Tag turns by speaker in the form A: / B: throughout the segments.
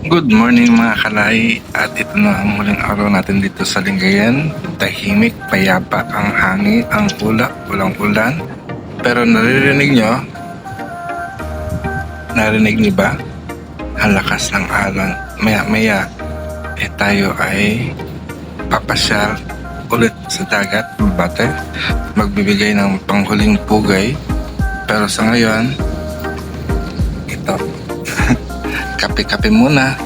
A: Good morning mga kalay at ito na ang muling araw natin dito sa Lingayen. Tahimik, payapa ang hangin, ang hula, walang ulan. Pero naririnig nyo? Narinig niyo ba? Ang lakas ng alon. Maya maya eh tayo ay papasyal ulit sa dagat, bate. Magbibigay ng panghuling pugay. Pero sa ngayon, ito, kape-kape muna.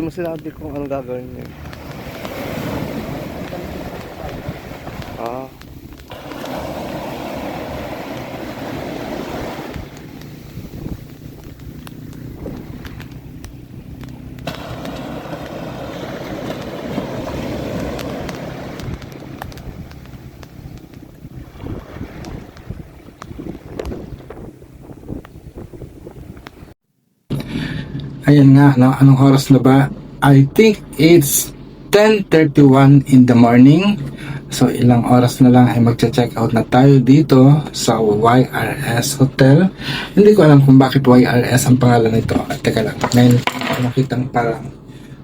A: Di mo sinabi kung anong gagawin niya. Ah. Ayan nga, no? anong oras na ba? I think it's 10.31 in the morning. So, ilang oras na lang ay magcha-check out na tayo dito sa YRS Hotel. Hindi ko alam kung bakit YRS ang pangalan nito. At teka lang, may nakitang parang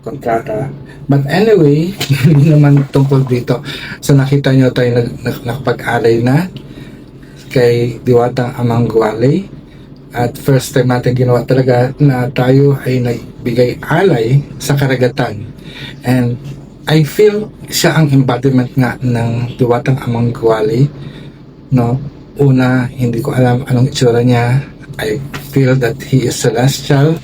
A: kontrata. But anyway, hindi naman tungkol dito. So, nakita nyo tayo nag, nag, nakapag-alay na kay Diwatang Amang Gualay. At first time natin ginawa talaga na tayo ay nagbigay alay sa karagatan. And I feel siya ang embodiment nga ng diwatang amang Guwali. No? Una, hindi ko alam anong itsura niya. I feel that he is celestial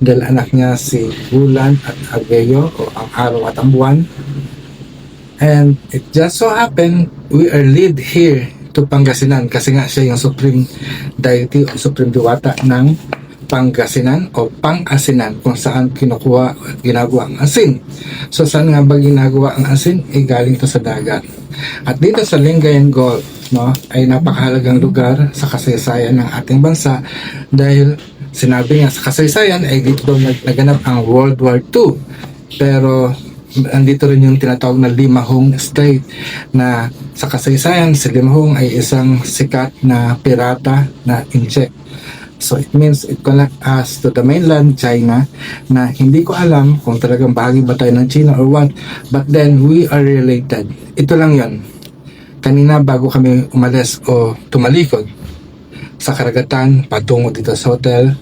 A: dahil anak niya si Bulan at Abello o ang araw at ang buwan. And it just so happened we are lead here to Pangasinan kasi nga siya yung supreme deity o supreme diwata ng Pangasinan o Pangasinan kung saan kinukuha at ginagawa ang asin. So saan nga ba ginagawa ang asin? Eh galing to sa dagat. At dito sa Lingayen Gulf, no, ay napakahalagang lugar sa kasaysayan ng ating bansa dahil sinabi nga sa kasaysayan ay dito daw nag- naganap ang World War II. Pero andito rin yung tinatawag na Limahong Strait na sa kasaysayan si Limahong ay isang sikat na pirata na inject. So it means it connect us to the mainland China na hindi ko alam kung talagang bahagi ba tayo ng China or what but then we are related. Ito lang yon. Kanina bago kami umalis o tumalikod sa karagatan patungo dito sa hotel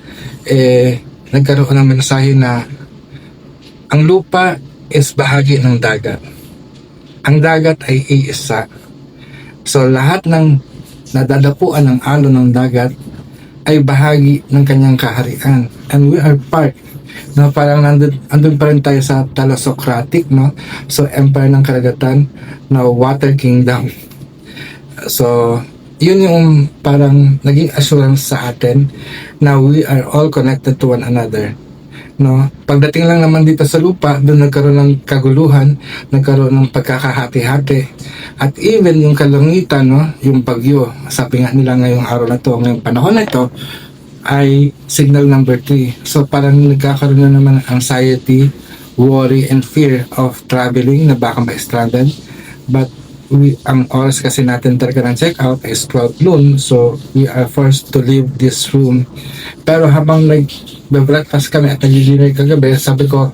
A: eh nagkaroon ng mensahe na ang lupa is bahagi ng dagat. Ang dagat ay iisa. So lahat ng nadadapuan ng alon ng dagat ay bahagi ng kanyang kaharian. And we are part no parang nandun, andun pa rin tayo sa Thalassocratic no so empire ng karagatan na water kingdom so yun yung parang naging assurance sa atin na we are all connected to one another no? Pagdating lang naman dito sa lupa doon nagkaroon ng kaguluhan nagkaroon ng pagkakahati-hati. At even yung kalangitan no? Yung bagyo sabi nga nila ngayong araw na to ngayong panahon na ito ay signal number 3 so parang nagkakaroon na naman ng anxiety worry and fear of traveling na baka ma-stranded. But we, ang oras kasi natin talaga ng check out is 12 noon. So we are forced to leave this room. Pero habang nag breakfast kami at nag-dinner kagabi sabi ko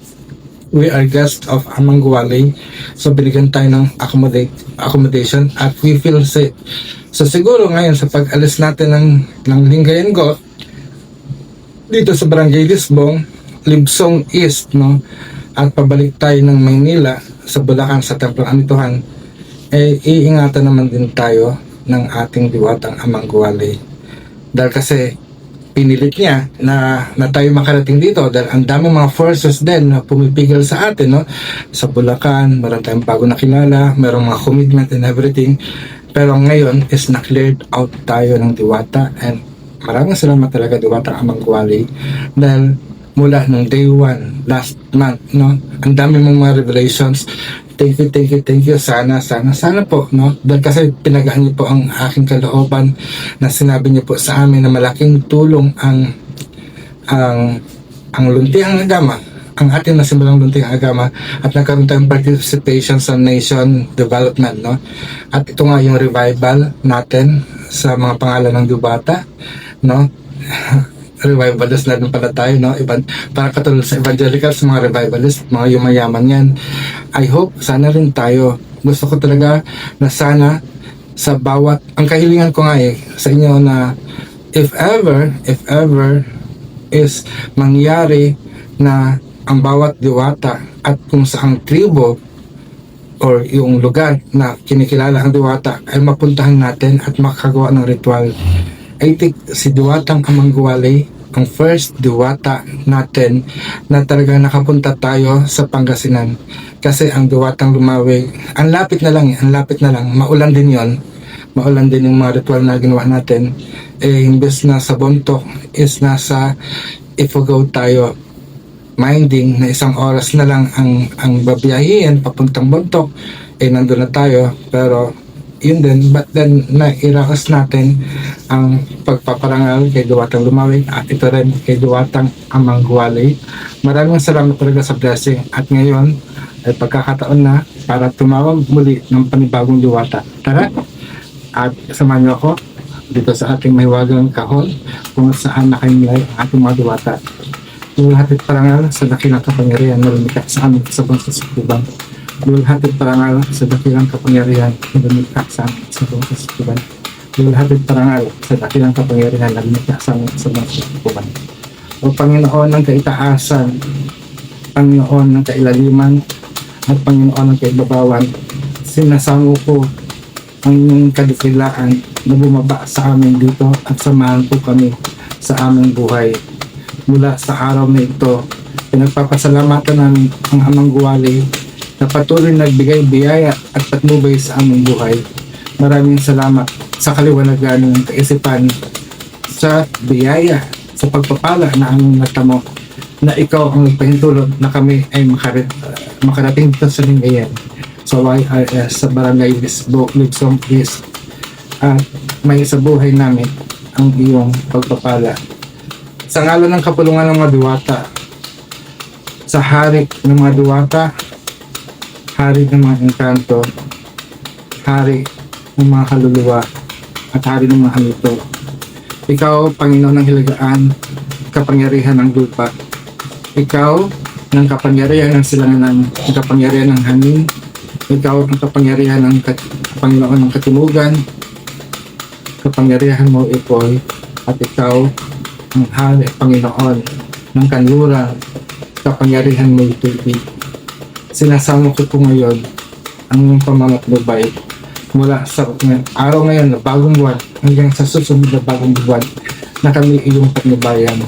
A: we are guests of Amang Guwalay so binigyan tayo ng accommodate, accommodation at we feel safe so siguro ngayon sa pag-alis natin ng, ng Lingayen Go dito sa Barangay Lisbong Libsong East no? At pabalik tayo ng Maynila sa Bulacan sa Templo Anituhan eh iingatan naman din tayo ng ating diwatang Amang Guwalay dahil kasi pinilit niya na, na tayo makarating dito dahil ang daming mga forces din na pumipigil sa atin no? Sa Bulacan meron tayong bago nakilala merong mga commitment and everything. Pero ngayon is na-cleared out tayo ng diwata. And maraming salamat talaga diwata Amang Kuwali dahil mula nung day one last month no? Ang dami mong mga revelations thank you thank you thank you. Sana sana sana po no? Dahil kasi pinagaan niyo po ang aking kalooban na sinabi niyo po sa amin na malaking tulong ang ang ang luntiang agama ang ating nasimulang luntiang agama at nagkaroon tayong participation sa nation development no? At ito nga yung revival natin sa mga pangalan ng Dubata no revivalist na pala tayo, no? Iban, para katulad sa evangelicals, mga revivalist, mga yumayaman yan. I hope, sana rin tayo. Gusto ko talaga na sana sa bawat, ang kahilingan ko nga eh, sa inyo na if ever, if ever, is mangyari na ang bawat diwata at kung saang tribo or yung lugar na kinikilala ang diwata ay mapuntahan natin at makagawa ng ritual. I think si Diwatang Amang Guwalay ang first diwata natin na talagang nakapunta tayo sa Pangasinan. Kasi ang diwatang lumawig, ang lapit na lang, eh, ang lapit na lang, maulan din yon maulan din yung mga ritual na ginawa natin. Eh, imbes na sa Bontok is nasa Ifugao tayo minding na isang oras na lang ang ang babiyahin papuntang Bontok eh nandun na tayo pero yun din but then nairaos natin ang pagpaparangal kay Duwatang Lumawig at ito rin kay Duwatang Amang Guwalay maraming salamat talaga sa blessing. At ngayon ay pagkakataon na para tumawag muli ng panibagong Duwata. Tara at samahan niyo ako dito sa ating mahiwagang kahon kung saan nakanilay ang ating mga Duwata. Lulhatid parangal sa dakilang kapangyarihan na lumikha sa amin sa bangsa sa Tuban. Lulhatid parangal sa dakilang kapangyarihan na lumikha sa amin sa bangsa sa Tuban. Lulhatid parangal sa dakilang kapangyarihan na lumikha sa amin sa bangsa sa Tuban. O Panginoon ng kaitaasan, Panginoon ng kailaliman, at Panginoon ng kaibabawan, sinasamo ko ang inyong kadikilaan na bumaba sa amin dito at samahan po kami sa aming buhay mula sa araw na ito. Pinagpapasalamatan namin ang amang guwali na patuloy nagbigay biyaya at patnubay sa aming buhay. Maraming salamat sa kaliwanagan ng kaisipan sa biyaya, sa pagpapala na aming natamo na ikaw ang nagpahintulot na kami ay makarit, makarating dito sa lingayan sa YRS sa Barangay Lisbo, Lugsong East at may sa buhay namin ang iyong pagpapala. Sa ngalan ng kapulungan ng mga diwata, sa hari ng mga diwata, hari ng mga engkanto, hari ng mga kaluluwa, at hari ng mga halito. Ikaw, Panginoon ng hilagaan, kapangyarihan ng lupa. Ikaw, ng kapangyarihan ng silanganan, ng kapangyarihan ng hangin. Ikaw, ang kapangyarihan ng kat- Panginoon ng katimugan. Kapangyarihan mo, Ipoy, at ikaw, ang hari Panginoon ng kanluran, kapangyarihan mo tubig. Sinasama ko po ngayon ang pamamatnubay mula sa araw ngayon na bagong buwan hanggang sa susunod na bagong buwan na kami iyong patnubayan.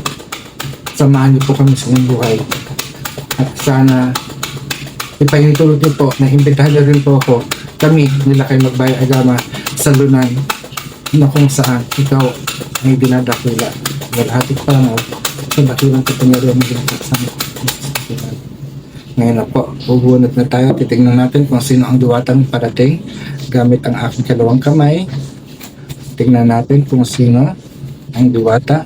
A: Samahan niyo po kami sa inyong buhay. At sana ipahintulot niyo po na imbitahan niyo rin po ako kami nila kay Magbaya Agama sa lunan na kung saan ikaw ay dinadakila walhatig pa lang sa dakilang kapangyarihan ng ginagawa Ngayon na po, bubunot na tayo. Titignan natin kung sino ang duwatang parating gamit ang aking kalawang kamay. Tingnan natin kung sino ang diwata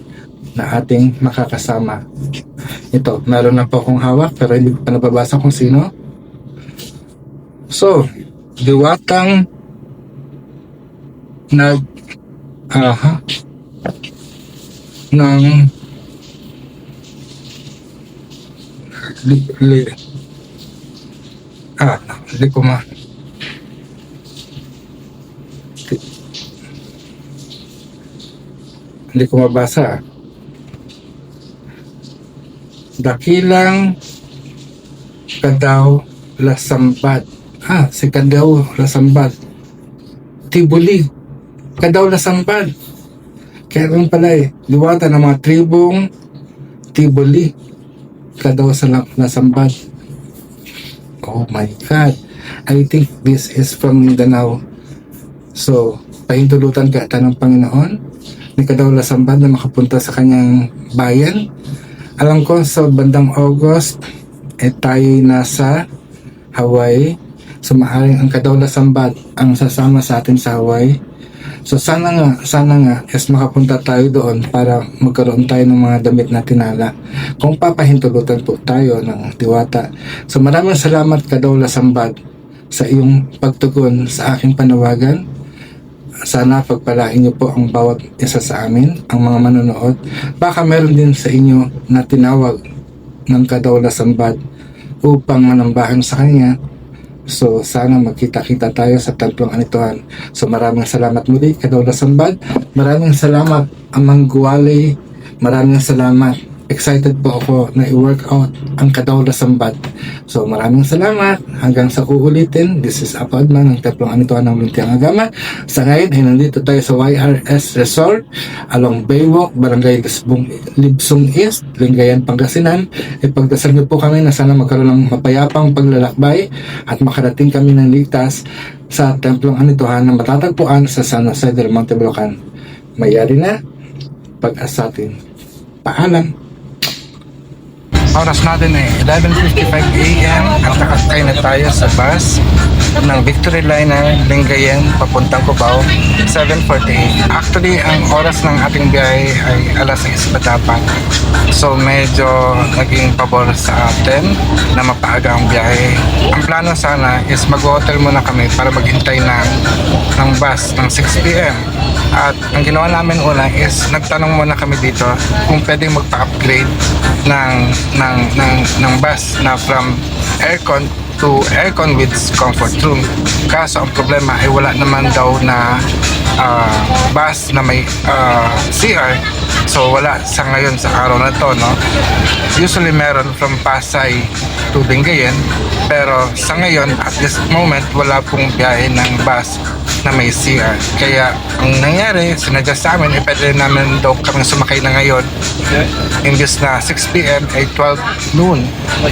A: na ating makakasama. Ito, meron na po akong hawak pero hindi ko pa nababasa kung sino. So, diwatang nag aha ng li, li, ah, hindi ko ma Di- hindi ko mabasa. Dakilang kadaw lasambad. Ah, si kadaw lasambad. Tibuli. Kadaw lasambad. Kaya rin pala eh, liwata ng mga tribong Tiboli, kadaw sa nasambad. Oh my God. I think this is from Mindanao. So, pahintulutan ka ata ng Panginoon ni Kadaw Lasambad na makapunta sa kanyang bayan. Alam ko sa bandang August, eh tayo nasa Hawaii. So, maaaring ang Kadaw Lasambad ang sasama sa atin sa Hawaii. So sana nga, sana nga is makapunta tayo doon para magkaroon tayo ng mga damit na tinala. Kung papahintulutan po tayo ng diwata. So maraming salamat Kadaula Sambad sa iyong pagtugon sa aking panawagan. Sana pagpalain niyo po ang bawat isa sa amin, ang mga manonood. Baka meron din sa inyo na tinawag ng Kadaula Sambad upang manambahan sa kanya So, sana magkita-kita tayo sa tatlong anituhan. So, maraming salamat muli, Kadawla Sambad. Maraming salamat, Amang Guwali. Maraming salamat,
B: excited po ako na i-work out ang Kadawla Sambat. So maraming salamat. Hanggang sa uulitin, this is Apo Adman ng Templong Anituan ng Luntiang Agama. Sa ngayon ay nandito tayo sa YRS Resort along Baywalk, Barangay Lisbong, Libsong East, Lingayen, Pangasinan. Ipagdasal niyo po kami na sana magkaroon ng mapayapang paglalakbay at makarating kami ng ligtas sa Templong Anituhan na matatagpuan sa San Jose del Monte Bulacan. Mayari na, pag-asatin. Paalam!
A: Oras natin ay 11.55 a.m. at nakasakay na tayo sa bus ng Victory Liner Lingayen papuntang Cubao 7.48 Actually, ang oras ng ating biyahe ay alas 6 pa dapat. So medyo naging pabor sa atin na mapaaga ang biyahe. Ang plano sana is mag-hotel muna kami para maghintay ng, ng bus ng 6 p.m. At ang ginawa namin una is nagtanong muna kami dito kung pwedeng magpa-upgrade ng ng ng ng bus na from aircon to aircon with comfort room. Kaso ang problema ay wala naman daw na ah, bus na may ah, CR. So wala sa ngayon sa araw na to, no? Usually meron from Pasay to Lingayen, pero sa ngayon at this moment wala pong biyahe ng bus na may CR. Kaya ang nangyari, sinadya sa amin, eh, namin daw kaming sumakay na ngayon. Imbis na 6pm ay 12 noon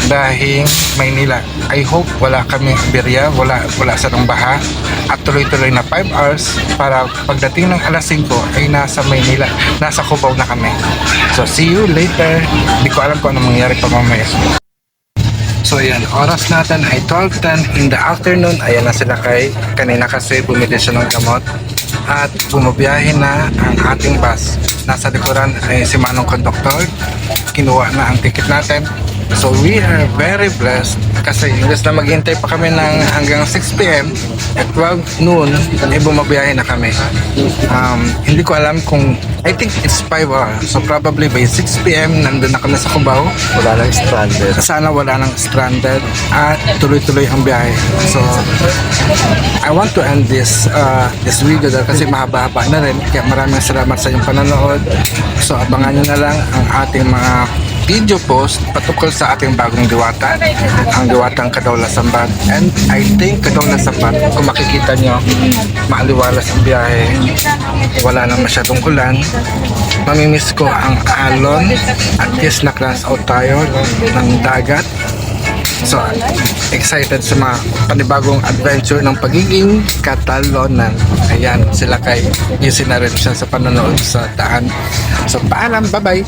A: dahil Maynila. I hope wala kami birya, wala, wala sa ng baha at tuloy-tuloy na 5 hours para pagdating ng alas 5 ay nasa Maynila, nasa Cubao na kami. So see you later. Hindi ko alam kung ano mangyari pa mamaya. So ayan, oras natin ay 12.10 in the afternoon. Ayan na sila kay kanina kasi bumili siya ng gamot at bumabiyahe na ang ating bus. Nasa likuran ay si Manong Conductor. Kinuha na ang ticket natin. So we are very blessed kasi imbes na maghintay pa kami ng hanggang 6pm at 12 noon ay bumabiyahe na kami. Um, hindi ko alam kung I think it's 5 hours. So probably by 6pm nandun na kami sa Cubao.
C: Wala nang stranded.
A: Sana wala nang stranded at tuloy-tuloy ang biyahe. So, I want to end this uh, this video dahil kasi mahaba-haba na rin. Kaya maraming salamat sa inyong panonood. So, abangan nyo na lang ang ating mga video post patungkol sa ating bagong diwata, ang diwatang Kadawla Sambat. And I think Kadawla Sambat, kung makikita nyo, maaliwalas ang biyahe, wala na masyadong ulan, mamimiss ko ang alon at least na-class out tayo ng dagat So, excited sa mga panibagong adventure ng pagiging Catalonan. Ayan, sila kay Yusin na rin siya sa panonood sa daan. So, paalam, bye-bye!